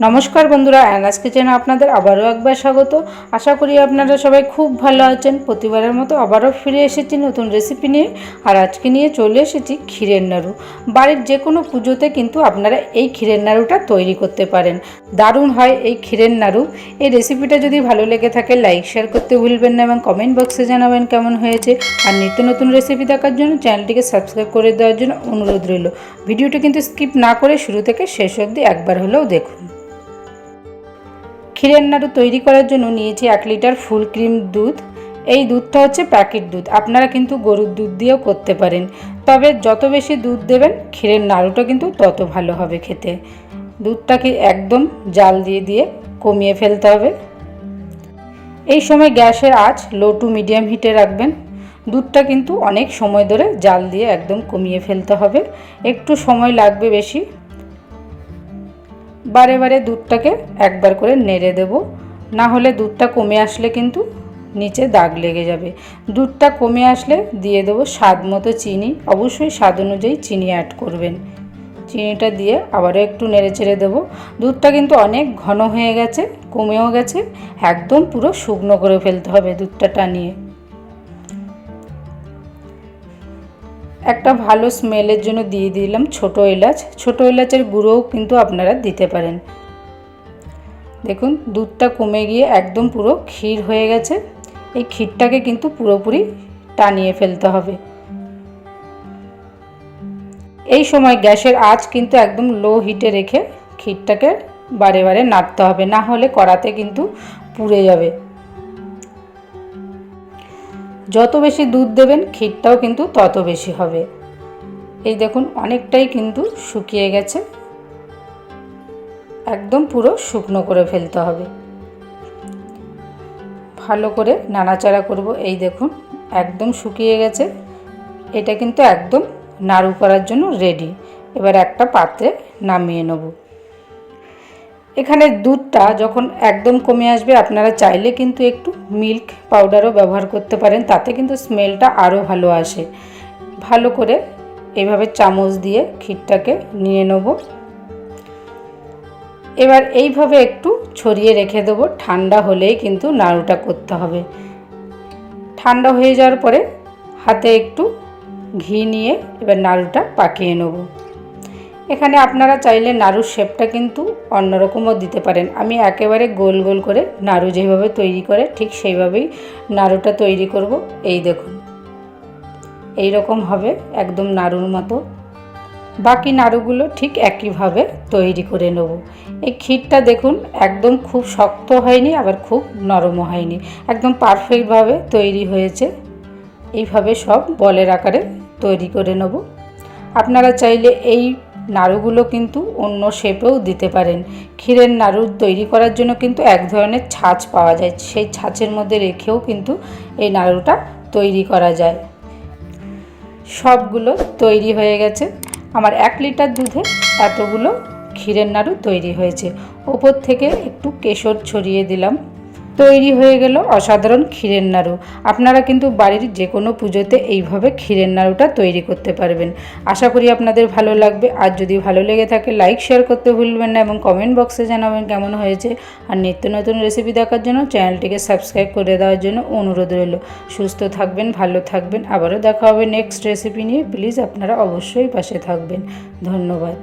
নমস্কার বন্ধুরা, অ্যানাস কিচেনে আপনাদের আবারও একবার স্বাগত। আশা করি আপনারা সবাই খুব ভালো আছেন। প্রতিবারের মতো আবারও ফিরে এসেছি নতুন রেসিপি নিয়ে। আর আজকে নিয়ে চলে এসেছি ক্ষীরের নাড়ু। বাড়ির যে কোনো পুজোতে কিন্তু আপনারা এই ক্ষীরের নাড়ুটা তৈরি করতে পারেন। দারুণ হয় এই ক্ষীরের নাড়ু। এই রেসিপিটা যদি ভালো লেগে থাকে লাইক শেয়ার করতে ভুলবেন না এবং কমেন্ট বক্সে জানাবেন কেমন হয়েছে। আর নিত্য নতুন রেসিপি দেখার জন্য চ্যানেলটিকে সাবস্ক্রাইব করে দেওয়ার জন্য অনুরোধ রইল। ভিডিওটা কিন্তু স্কিপ না করে শুরু থেকে শেষ অবধি একবার হলেও দেখুন। ক্ষীরের নাড়ু তৈরি করার জন্য নিয়েছি এক লিটার ফুল ক্রিম দুধ। এই দুধটা হচ্ছে প্যাকেট দুধ। আপনারা কিন্তু গরুর দুধ দিয়েও করতে পারেন। তবে যত বেশি দুধ দেবেন, ক্ষীরের নাড়ুটা কিন্তু তত ভালো হবে খেতে। দুধটাকে একদম জাল দিয়ে দিয়ে কমিয়ে ফেলতে হবে। এই সময় গ্যাসের আঁচ লো টু মিডিয়াম হিটে রাখবেন। দুধটা কিন্তু অনেক সময় ধরে জাল দিয়ে একদম কমিয়ে ফেলতে হবে। একটু সময় লাগবে বেশি। বারে বারে দুধটাকে একবার করে নেড়ে দেব। না হলে দুধটা কমে আসলে কিন্তু নিচে দাগ লেগে যাবে। দুধটা কমে আসলে দিয়ে দেবো স্বাদ মতো চিনি। অবশ্যই স্বাদ অনুযায়ী চিনি অ্যাড করবেন। চিনিটা দিয়ে আবারও একটু নেড়ে চেড়ে দেবো। দুধটা কিন্তু অনেক ঘন হয়ে গেছে, কমেও গেছে। একদম পুরো শুকনো করে ফেলতে হবে দুধটা টানিয়ে একটা ভালো স্মেলের জন্য দিয়ে দিলাম ছোট এলাচ। ছোট এলাচের গুঁড়োও কিন্তু আপনারা দিতে পারেন। দেখুন, দুধটা কমে গিয়ে একদম পুরো ক্ষীর হয়ে গেছে। এই ক্ষীরটাকে কিন্তু পুরোপুরি টানিয়ে ফেলতে হবে। এই সময় গ্যাসের আঁচ কিন্তু একদম লো হিটে রেখে ক্ষীরটাকে বারে বারে নাড়তে হবে। না হলে কড়াতে কিন্তু পুড়ে যাবে। যত বেশি দুধ দেবেন, ক্ষীরটাও কিন্তু তত বেশি হবে। এই দেখুন, অনেকটাই কিন্তু শুকিয়ে গেছে। একদম পুরো শুকনো করে ফেলতে হবে। ভালো করে নাড়াচাড়া করব। এই দেখুন, একদম শুকিয়ে গেছে। এটা কিন্তু একদম নাড়ু করার জন্য রেডি এবার একটা পাত্রে নামিয়ে নেব। এখানে দুধটা যখন একদম কমে আসবে, আপনারা চাইলে কিন্তু একটু মিল্ক পাউডারও ব্যবহার করতে পারেন, তাতে কিন্তু স্মেলটা আরও ভালো আসে। ভালো করে এভাবে চামচ দিয়ে ক্ষীরটাকে নিয়ে নেব। এবার এইভাবে একটু ছড়িয়ে রেখে দেবো, ঠান্ডা হলেই কিন্তু নাড়ুটা করতে হবে। ঠান্ডা হয়ে যাওয়ার পরে হাতে একটু ঘি নিয়ে এবার নাড়ুটা পাকিয়ে নেব। এখানে আপনারা চাইলে নাড়ুর শেপটা কিন্তু অন্যরকমও দিতে পারেন। আমি একেবারে গোল গোল করে নাড়ু যেভাবে তৈরি করে ঠিক সেইভাবেই নাড়ুটা তৈরি করব। এই দেখুন এই রকম হবে একদম নাড়ুর মতো। বাকি নাড়ুগুলো ঠিক একইভাবে তৈরি করে নেব। এই ক্ষীরটা দেখুন একদম খুব শক্ত হয়নি, আবার খুব নরমও হয়নি। একদম পারফেক্টভাবে তৈরি হয়েছে। এইভাবে সব বলের আকারে তৈরি করে নেব। আপনারা চাইলে এই নাড়ুগুলো কিন্তু অন্য শেপেও দিতে পারেন। ক্ষীরের নাড়ু তৈরি করার জন্য কিন্তু এক ধরনের ছাঁচ পাওয়া যায়। সেই ছাঁচের মধ্যে রেখেও কিন্তু এই নাড়ুটা তৈরি করা যায়। সবগুলো তৈরি হয়ে গেছে। আমার এক লিটার দুধে এতগুলো ক্ষীরের নাড়ু তৈরি হয়েছে। ওপর থেকে একটু কেশর ছড়িয়ে দিলাম। তৈরি হয়ে গেল অসাধারণ ক্ষীরের নাড়ু। আপনারা কিন্তু বাড়ির যে কোনো পুজোতে এইভাবে ক্ষীরের নাড়ুটা তৈরি করতে পারবেন। আশা করি আপনাদের ভালো লাগবে। আর যদি ভালো লেগে থাকে লাইক শেয়ার করতে ভুলবেন না এবং কমেন্ট বক্সে জানাবেন কেমন হয়েছে। আর নিত্য নতুন রেসিপি দেখার জন্য চ্যানেলটিকে সাবস্ক্রাইব করে দেওয়ার জন্য অনুরোধ রইল। সুস্থ থাকবেন, ভালো থাকবেন। আবারও দেখা হবে নেক্সট রেসিপি নিয়ে। প্লিজ আপনারা অবশ্যই পাশে থাকবেন। ধন্যবাদ।